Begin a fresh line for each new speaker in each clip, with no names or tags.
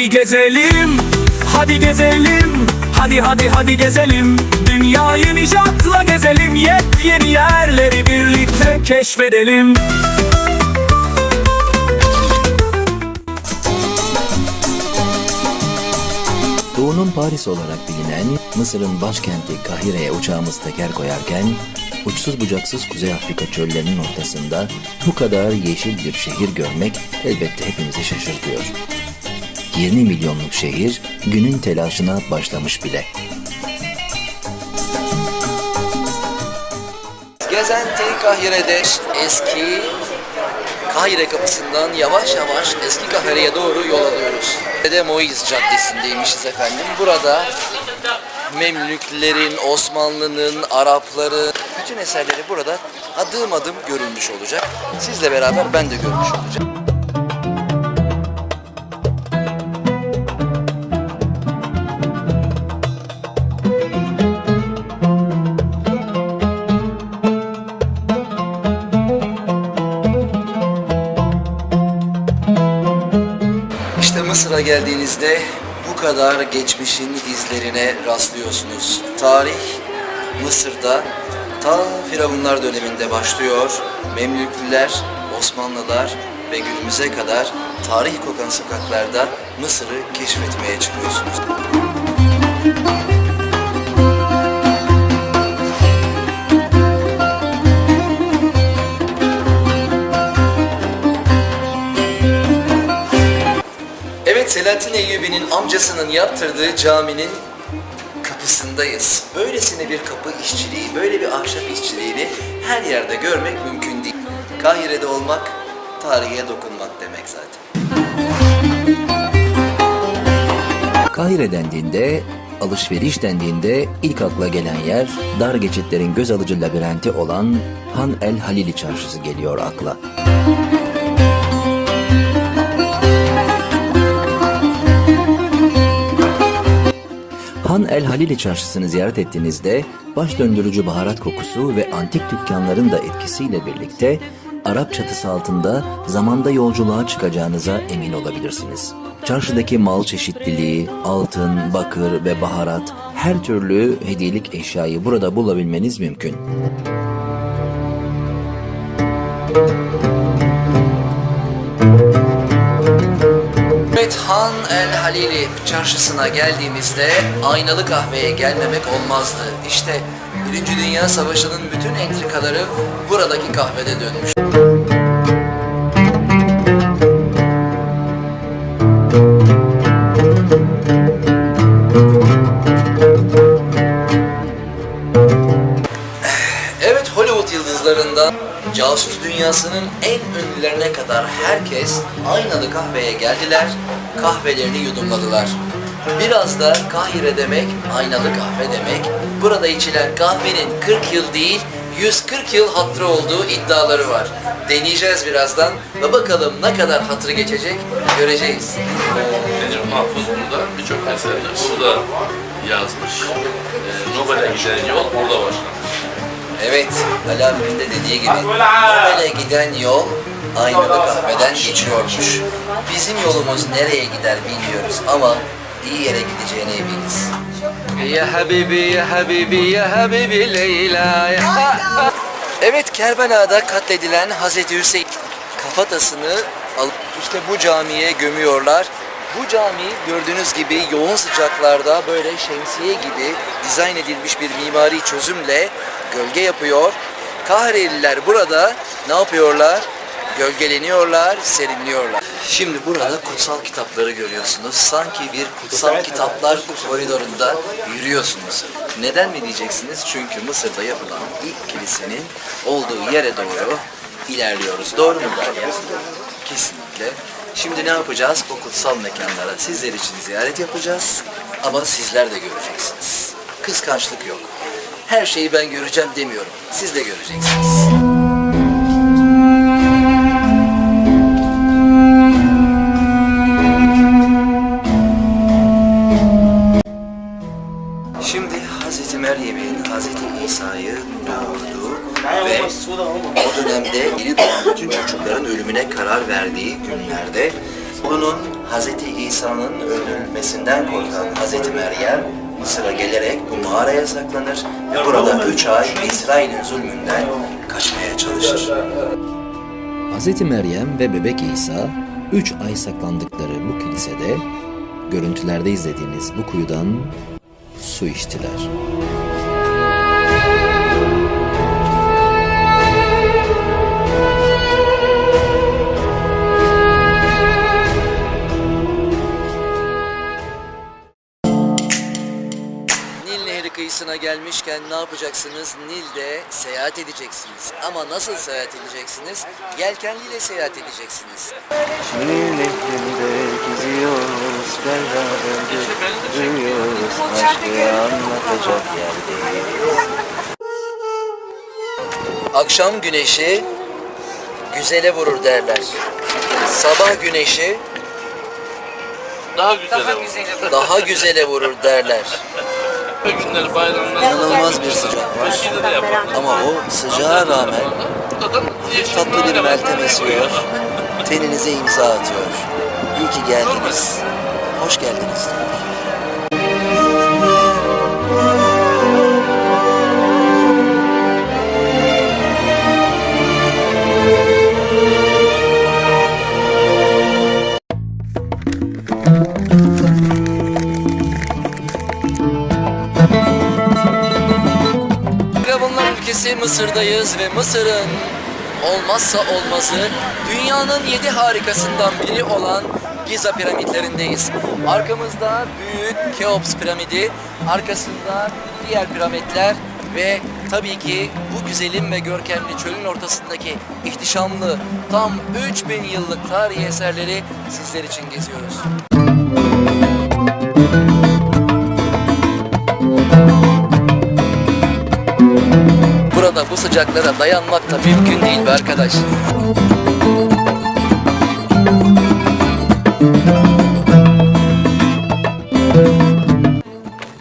Hadi gezelim, hadi gezelim Hadi hadi hadi gezelim Dünyayı nişatla gezelim Yepyeni yerleri birlikte keşfedelim
Doğu'nun Paris olarak bilinen Mısır'ın başkenti Kahire'ye uçağımız teker koyarken uçsuz bucaksız Kuzey Afrika çöllerinin ortasında bu kadar yeşil bir şehir görmek elbette hepimizi şaşırtıyor. 20 milyonluk şehir günün telaşına başlamış bile. Gezenti Kahire'de eski Kahire kapısından yavaş yavaş eski Kahire'ye doğru yol alıyoruz. Dede Moiz Caddesi'ndeymişiz efendim. Burada Memlüklerin, Osmanlı'nın, Arapların bütün eserleri burada adım adım görülmüş olacak. Sizle beraber ben de görmüş olacağım. Mısır'a geldiğinizde bu kadar geçmişin izlerine rastlıyorsunuz. Tarih Mısır'da ta Firavunlar döneminde başlıyor. Memlüklüler, Osmanlılar ve günümüze kadar tarih kokan sokaklarda Mısır'ı keşfetmeye çıkıyorsunuz. Selahattin Eyyubi'nin amcasının yaptırdığı caminin kapısındayız. Böylesine bir kapı işçiliği, böyle bir ahşap işçiliğini her yerde görmek mümkün değil. Kahire'de olmak, tarihe dokunmak demek zaten. Kahire dendiğinde, alışveriş dendiğinde ilk akla gelen yer dar geçitlerin göz alıcı labirenti olan Han el Halili çarşısı geliyor akla. Han el Halili çarşısını ziyaret ettiğinizde baş döndürücü baharat kokusu ve antik dükkanların da etkisiyle birlikte Arap çatısı altında zamanda yolculuğa çıkacağınıza emin olabilirsiniz. Çarşıdaki mal çeşitliliği, altın, bakır ve baharat her türlü hediyelik eşyayı burada bulabilmeniz mümkün. Evet el Halili çarşısına geldiğimizde aynalı kahveye gelmemek olmazdı. İşte Birinci Dünya Savaşı'nın bütün entrikaları buradaki kahvede dönmüş. Casus dünyasının en ünlülerine kadar herkes aynalı kahveye geldiler, kahvelerini yudumladılar. Biraz da Kahire demek, aynalı kahve demek. Burada içilen kahvenin 40 yıl değil, 140 yıl hatırı olduğu iddiaları var. Deneyeceğiz birazdan ve bakalım ne kadar hatırı geçecek göreceğiz.
Necip Mahfuz burada birçok eserini burada yazmış. Ee, Nobel'e giden yol burada başlamış.
Evet, Ali abimin de dediği gibi Nobel'e giden yol aynalı kahveden geçiyormuş. Bizim yolumuz nereye gider bilmiyoruz ama iyi yere gideceğine eminiz. Ya Habibi, ya Habibi, ya Habibi Leyla ya. Evet, Kerbela'da katledilen Hazreti Hüseyin kafatasını alıp işte bu camiye gömüyorlar. Bu cami gördüğünüz gibi yoğun sıcaklarda böyle şemsiye gibi dizayn edilmiş bir mimari çözümle gölge yapıyor. Kahreliler burada ne yapıyorlar? Gölgeleniyorlar, serinliyorlar. Şimdi burada kutsal kitapları görüyorsunuz. Sanki bir kutsal kitaplar koridorunda yürüyorsunuz. Neden mi diyeceksiniz? Çünkü Mısır'da yapılan ilk kilisenin olduğu yere doğru ilerliyoruz. Doğru mu Derya? Kesinlikle. Şimdi ne yapacağız? O kutsal mekanlara sizler için ziyaret yapacağız. Ama sizler de göreceksiniz. Kıskançlık yok. Her şeyi ben göreceğim demiyorum. Siz de göreceksiniz. Şimdi Hazreti Meryem'in Hazreti İsa'yı doğurduğu ve o dönemde yeni doğan bütün çocukların ölümüne karar verdiği günlerde Bunun Hz. İsa'nın öldürülmesinden korkan Hz. Meryem Mısır'a gelerek bu mağaraya saklanır ve burada üç ay İsrail'in zulmünden kaçmaya çalışır.
Hz. Meryem ve bebek İsa 3 ay saklandıkları bu kilisede görüntülerde izlediğiniz bu kuyudan su içtiler.
Kıyısına gelmişken ne yapacaksınız? Nil'de seyahat edeceksiniz. Ama nasıl seyahat edeceksiniz? Yelkenliyle seyahat edeceksiniz.
Nil nehrinde geziyoruz, beraber yürüyoruz, aşkı anlatacak yerdeyiz.
Akşam güneşi güzele vurur derler. Sabah güneşi
Daha güzel olur.
daha güzele vurur derler.
Günler bayramlar.
İnanılmaz bir sıcak var. Ama o sıcağa rağmen tatlı bir meltem esiyor. Teninize imza atıyor. İyi ki geldiniz. Hoş geldiniz. diyor. Mısır'dayız ve Mısır'ın olmazsa olmazı dünyanın yedi harikasından biri olan Giza piramitlerindeyiz. Arkamızda büyük Keops piramidi, arkasında diğer piramitler ve tabii ki bu güzelim ve görkemli çölün ortasındaki ihtişamlı tam 3000 yıllık tarihi eserleri sizler için geziyoruz. Bu sıcaklara dayanmak da mümkün değil be arkadaş.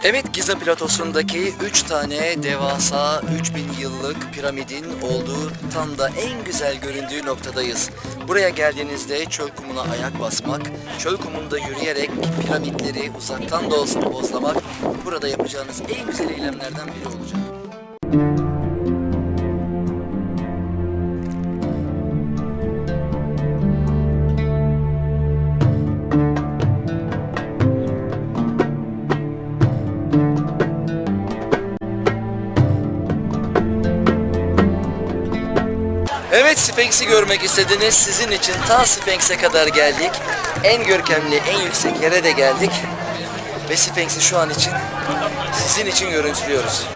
Evet Giza platosundaki 3 tane devasa 3000 yıllık piramidin olduğu tam da en güzel göründüğü noktadayız. Buraya geldiğinizde çöl kumuna ayak basmak, çöl kumunda yürüyerek piramitleri uzaktan da olsa pozlamak burada yapacağınız en güzel eylemlerden biri olacak. Sphinx'i görmek istediniz. Sizin için ta Sphinx'e kadar geldik. En görkemli, en yüksek yere de geldik. Ve Sphinx'i şu an için sizin için görüntülüyoruz.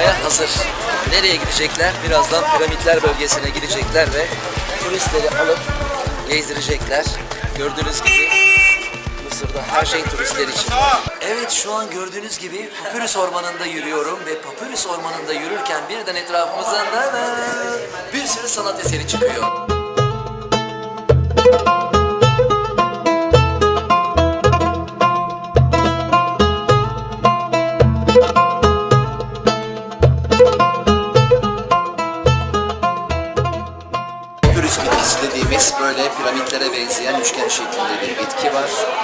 Yola çıkmaya hazır. Nereye gidecekler? Birazdan piramitler bölgesine gidecekler ve turistleri alıp gezdirecekler. Gördüğünüz gibi Mısır'da her şey turistler için. Evet şu an gördüğünüz gibi Papyrus Ormanı'nda yürüyorum ve Papyrus Ormanı'nda yürürken birden etrafımızdan da bir sürü sanat eseri çıkıyor.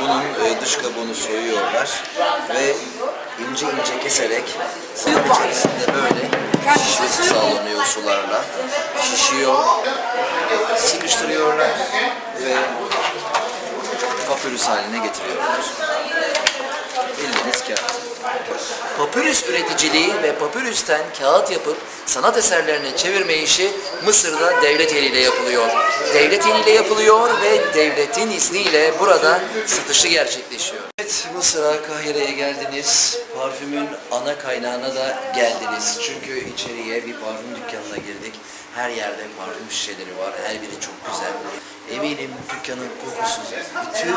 Bunun e, dış kabuğunu soyuyorlar ve ince ince keserek suyun içerisinde böyle şişmesi sağlanıyor sularla. Şişiyor, sıkıştırıyorlar ve papyrus haline getiriyorlar. Bildiğiniz kağıt. Papyrus üreticiliği ve papyrüsten kağıt yapıp sanat eserlerine çevirme işi Mısır'da devlet eliyle yapılıyor. Devlet eliyle yapılıyor ve devletin izniyle burada satışı gerçekleşiyor. Evet Mısır'a, Kahire'ye geldiniz. Parfümün ana kaynağına da geldiniz. Çünkü içeriye bir parfüm dükkanına girdik. Her yerde parfüm şişeleri var. Her biri çok güzel. Eminim dükkanın kokusu bütün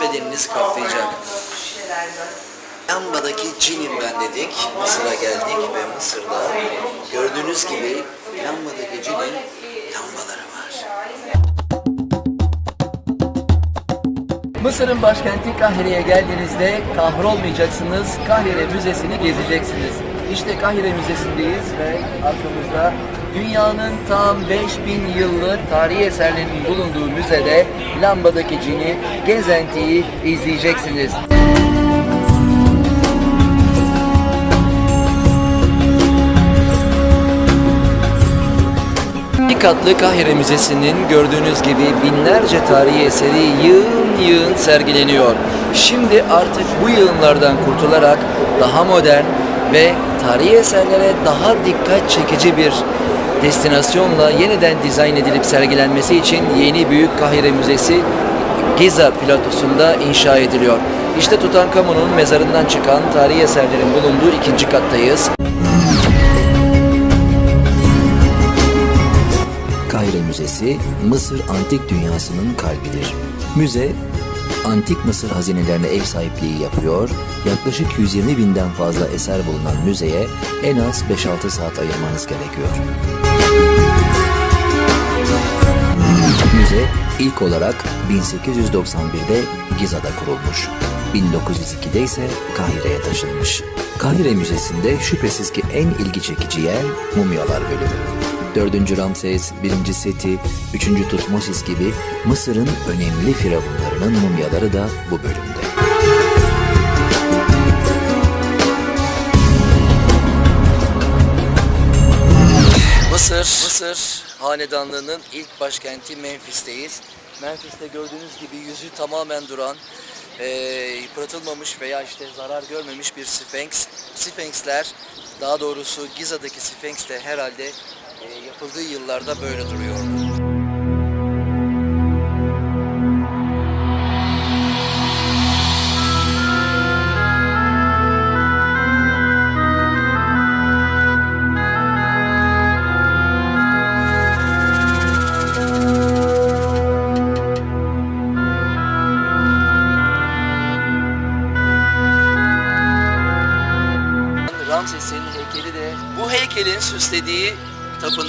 bedeniniz kaplayacak.
Lambadaki cinim ben dedik. Mısır'a geldik ve Mısır'da gördüğünüz gibi lambadaki cinin lambaları var.
Mısır'ın başkenti Kahire'ye geldiğinizde kahrolmayacaksınız. Kahire Müzesi'ni gezeceksiniz. İşte Kahire Müzesi'ndeyiz ve arkamızda dünyanın tam 5000 yıllık tarihi eserlerinin bulunduğu müzede lambadaki cini gezentiyi izleyeceksiniz. Bir katlı Kahire Müzesi'nin gördüğünüz gibi binlerce tarihi eseri yığın yığın sergileniyor. Şimdi artık bu yığınlardan kurtularak daha modern ve tarihi eserlere daha dikkat çekici bir destinasyonla yeniden dizayn edilip sergilenmesi için yeni Büyük Kahire Müzesi Giza platosunda inşa ediliyor. İşte Tutankamon'un mezarından çıkan tarihi eserlerin bulunduğu ikinci kattayız.
Müzesi, Mısır antik dünyasının kalbidir. Müze, antik Mısır hazinelerine ev sahipliği yapıyor, yaklaşık 120 binden fazla eser bulunan müzeye en az 5-6 saat ayırmanız gerekiyor. Müze ilk olarak 1891'de Giza'da kurulmuş. 1902'de ise Kahire'ye taşınmış. Kahire Müzesi'nde şüphesiz ki en ilgi çekici yer mumyalar bölümü. 4. Ramses, 1. Seti, 3. Tutmosis gibi Mısır'ın önemli firavunlarının mumyaları da bu bölümde.
Mısır, Mısır hanedanlığının ilk başkenti Memphis'teyiz. Memphis'te gördüğünüz gibi yüzü tamamen duran, e, yıpratılmamış veya işte zarar görmemiş bir Sphinx. Sphinxler, daha doğrusu Giza'daki Sphinx de herhalde yapıldığı yıllarda böyle duruyordu.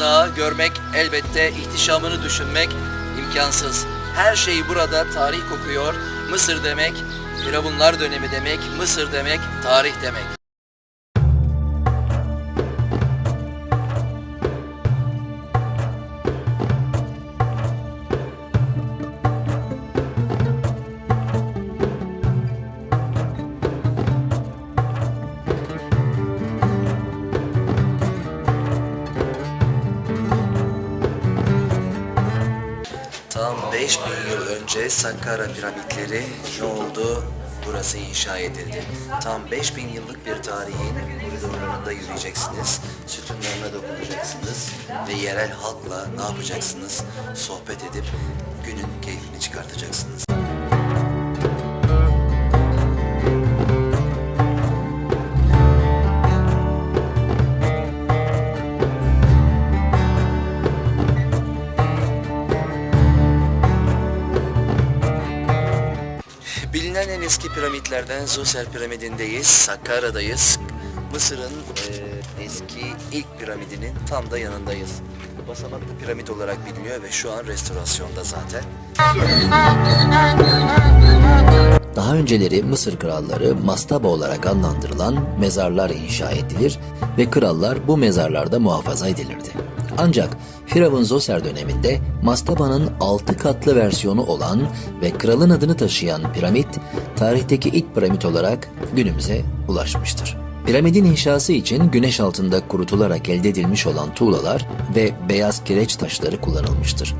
Tapınağı görmek elbette ihtişamını düşünmek imkansız. Her şey burada tarih kokuyor. Mısır demek, Firavunlar dönemi demek, Mısır demek, tarih demek.
5000 yıl önce Sakkara piramitleri ne oldu? Burası inşa edildi. Tam 5000 yıllık bir tarihin koridorlarında yürüyeceksiniz, sütunlarına dokunacaksınız ve yerel halkla ne yapacaksınız? Sohbet edip günün keyfini çıkartacaksınız.
Eski piramitlerden Zoser piramidindeyiz, Sakkara'dayız. Mısır'ın e, eski ilk piramidinin tam da yanındayız. Basamaklı piramit olarak biliniyor ve şu an restorasyonda zaten.
Daha önceleri Mısır kralları mastaba olarak adlandırılan mezarlar inşa edilir ve krallar bu mezarlarda muhafaza edilirdi. Ancak Firavun Zoser döneminde mastabanın 6 katlı versiyonu olan ve kralın adını taşıyan piramit, tarihteki ilk piramit olarak günümüze ulaşmıştır. Piramidin inşası için güneş altında kurutularak elde edilmiş olan tuğlalar ve beyaz kireç taşları kullanılmıştır.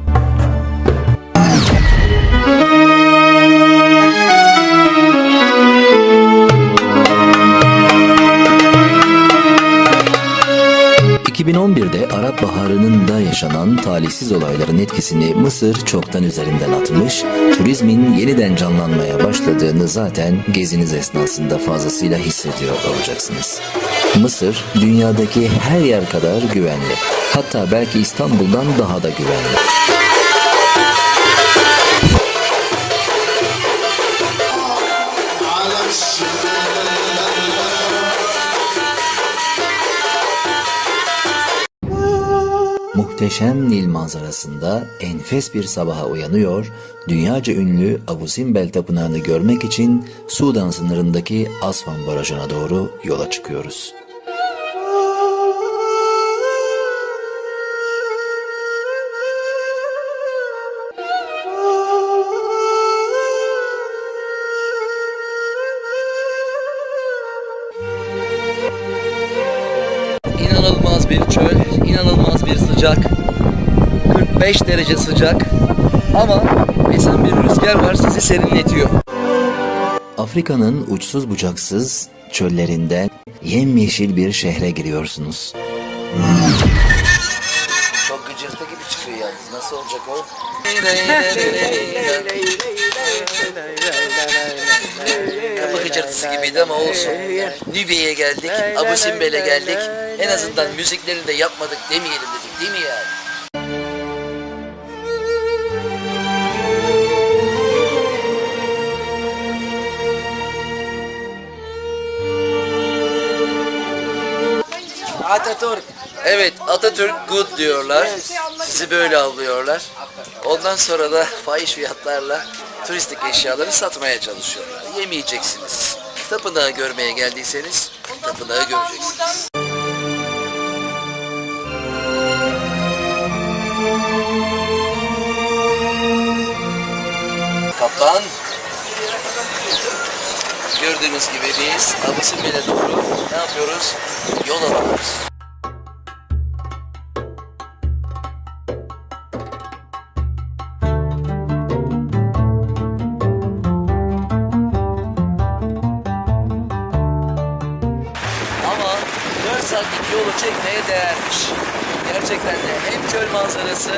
...2011'de Arap Baharı'nın da yaşanan talihsiz olayların etkisini Mısır çoktan üzerinden atmış... ...turizmin yeniden canlanmaya başladığını zaten geziniz esnasında fazlasıyla hissediyor olacaksınız. Mısır dünyadaki her yer kadar güvenli. Hatta belki İstanbul'dan daha da güvenli.
Muhteşem Nil manzarasında enfes bir sabaha uyanıyor, dünyaca ünlü Abu Simbel Tapınağı'nı görmek için Sudan sınırındaki Aswan Barajı'na doğru yola çıkıyoruz.
45 derece sıcak ama esen bir rüzgar var sizi serinletiyor.
Afrika'nın uçsuz bucaksız çöllerinden yemyeşil bir şehre giriyorsunuz.
Çok gıcırtı gibi çıkıyor yalnız. Nasıl olacak o? Kapı gıcırtısı gibiydi ama olsun. Nübiye'ye geldik, Abu Simbel'e geldik. En azından müziklerini de yapmadık demeyelim dedik değil mi yani? Atatürk. Evet Atatürk good diyorlar. Sizi böyle avlıyorlar. Ondan sonra da fahiş fiyatlarla turistik eşyaları satmaya çalışıyorlar. Yemeyeceksiniz. Tapınağı görmeye geldiyseniz tapınağı göreceksiniz. Kaptan. Gördüğünüz gibi biz Abu Simbel'e doğru ne yapıyoruz? Yol alıyoruz. Saatlik yolu çekmeye değermiş. Gerçekten de hem çöl manzarası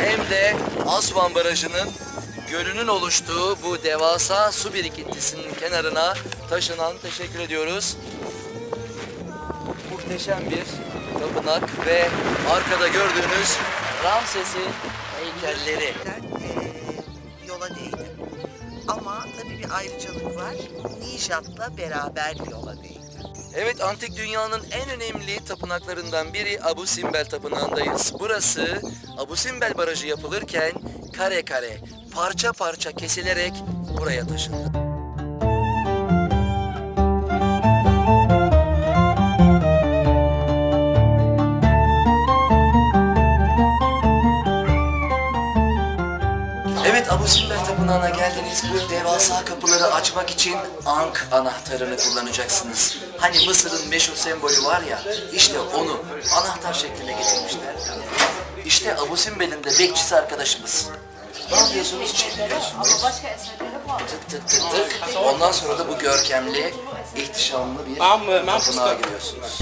hem de Aswan Barajı'nın gölünün oluştuğu bu devasa su birikintisinin kenarına taşınan teşekkür ediyoruz. Muhteşem bir tapınak ve arkada gördüğünüz Ramses'in heykelleri.
Eee, yola değdim. Ama tabii bir ayrıcalık var. Nijat'la beraber yola değdim.
Evet antik dünyanın en önemli tapınaklarından biri Abu Simbel Tapınağı'ndayız. Burası Abu Simbel Barajı yapılırken kare kare, parça parça kesilerek buraya taşındı. Evet Abu Simbel Tapınağı'na geldiniz. Bu devasa kapıları açmak için Ankh anahtarını kullanacaksınız. Hani Mısır'ın meşhur sembolü var ya, işte onu anahtar şekline getirmişler. İşte Abu Simbel'in de bekçisi arkadaşımız. Ne yapıyorsunuz? Çeviriyorsunuz. Tık tık tık tık. Ondan sonra da bu görkemli, ihtişamlı bir tapınağa giriyorsunuz.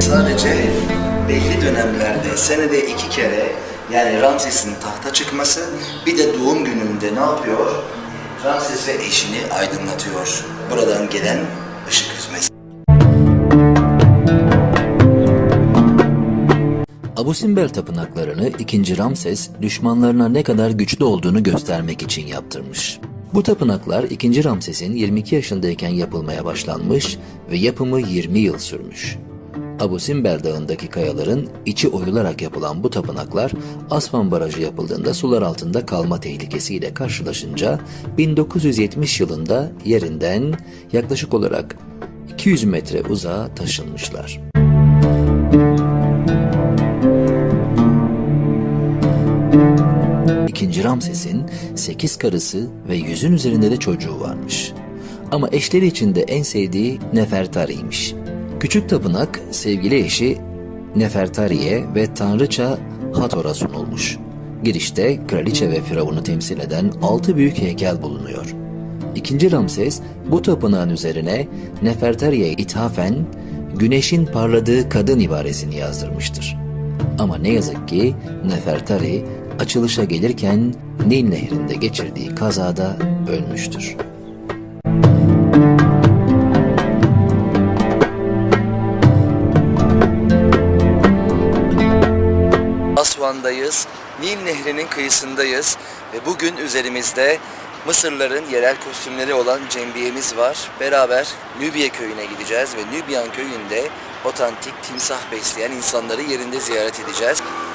Sadece belli dönemlerde senede iki kere yani Ramses'in tahta çıkması bir de doğum gününde ne yapıyor? Ramses ve eşini aydınlatıyor. Buradan gelen ışık hüzmesi.
Abu Simbel tapınaklarını 2. Ramses düşmanlarına ne kadar güçlü olduğunu göstermek için yaptırmış. Bu tapınaklar 2. Ramses'in 22 yaşındayken yapılmaya başlanmış ve yapımı 20 yıl sürmüş. Abu Simbel Dağı'ndaki kayaların içi oyularak yapılan bu tapınaklar Aswan Barajı yapıldığında sular altında kalma tehlikesiyle karşılaşınca 1970 yılında yerinden yaklaşık olarak 200 metre uzağa taşınmışlar. İkinci Ramses'in 8 karısı ve yüzün üzerinde de çocuğu varmış. Ama eşleri içinde en sevdiği Nefertari'ymiş. Küçük tapınak sevgili eşi Nefertari'ye ve tanrıça Hathor'a sunulmuş. Girişte kraliçe ve firavunu temsil eden altı büyük heykel bulunuyor. İkinci Ramses bu tapınağın üzerine Nefertari'ye ithafen güneşin parladığı kadın ibaresini yazdırmıştır. Ama ne yazık ki Nefertari açılışa gelirken Nil Nehri'nde geçirdiği kazada ölmüştür.
Asvan'dayız. Nil Nehri'nin kıyısındayız ve bugün üzerimizde
Mısırların yerel kostümleri olan cembiyemiz var. Beraber Nübya köyüne gideceğiz ve Nübyan köyünde otantik timsah besleyen insanları yerinde ziyaret edeceğiz. Şimdi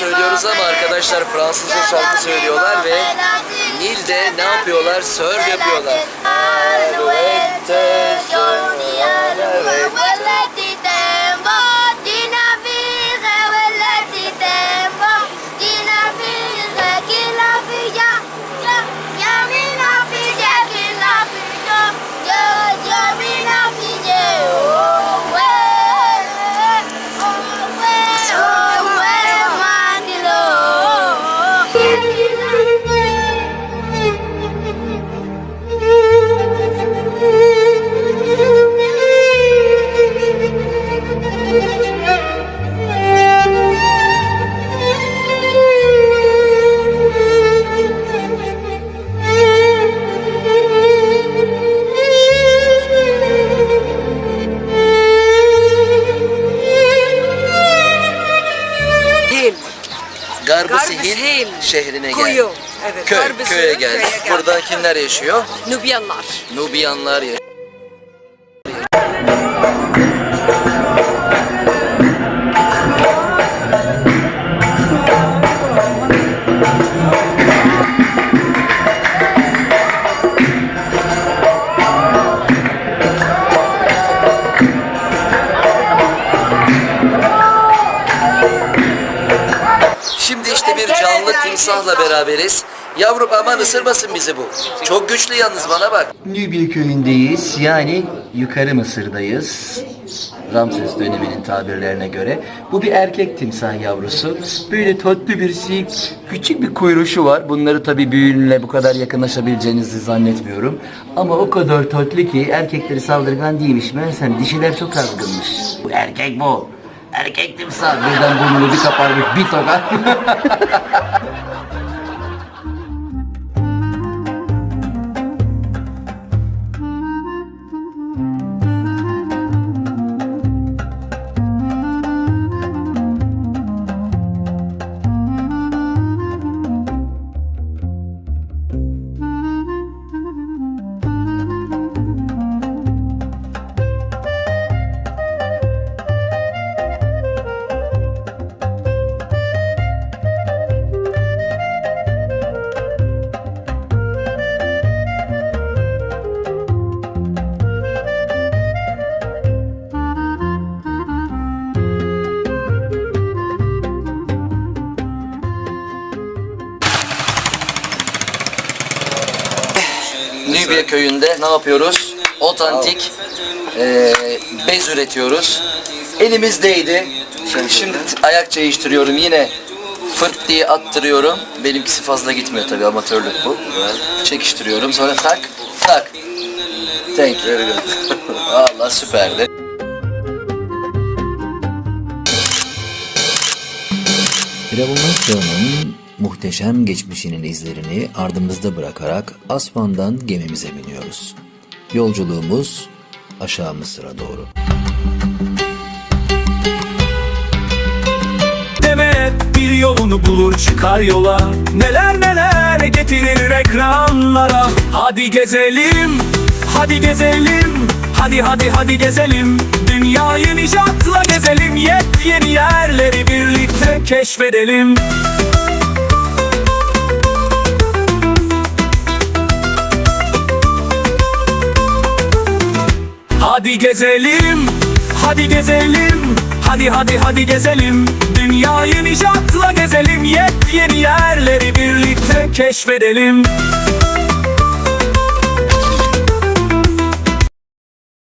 söylüyoruz ama arkadaşlar Fransızca şarkı söylüyorlar ve Nil'de ne yapıyorlar? Surf yapıyorlar.
Kuyu. Evet,
Köy,
Garbısı,
köye geldik.
geldik.
Burada kimler yaşıyor?
Nubyanlar.
Nubiyanlar yaşıyor. Timsahla beraberiz. Yavrum aman ısırmasın bizi bu. Çok güçlü yalnız bana bak. Nübya köyündeyiz. Yani yukarı Mısır'dayız. Ramses döneminin tabirlerine göre. Bu bir erkek timsah yavrusu. Böyle tatlı bir sik, küçük bir kuyruğu var. Bunları tabii büyüğünle bu kadar yakınlaşabileceğinizi zannetmiyorum. Ama o kadar tatlı ki erkekleri saldırgan değilmiş. Meğersem dişiler çok azgınmış. Bu erkek bu. Erkek timsah. Birden burnunu bir kaparmış bir tokat. köyünde ne yapıyoruz? Otantik eee, bez üretiyoruz. Elimizdeydi. Şimdi t- ayak değiştiriyorum yine fırt diye attırıyorum. Benimkisi fazla gitmiyor tabii amatörlük bu. Çekiştiriyorum sonra tak tak. Thank you. Valla süperdi.
Firavunlar çağının muhteşem geçmişinin izlerini ardımızda bırakarak Asvan'dan gemimize biniyoruz. Yolculuğumuz aşağı Mısır'a doğru.
Deme bir yolunu bulur çıkar yola. Neler neler getirir ekranlara. Hadi gezelim, hadi gezelim. Hadi hadi hadi gezelim. Dünyayı nişatla gezelim. Yepyeni yerleri birlikte keşfedelim Hadi gezelim, hadi gezelim Hadi hadi hadi gezelim. Dünyayı nişatla gezelim Yepyeni yerleri birlikte keşfedelim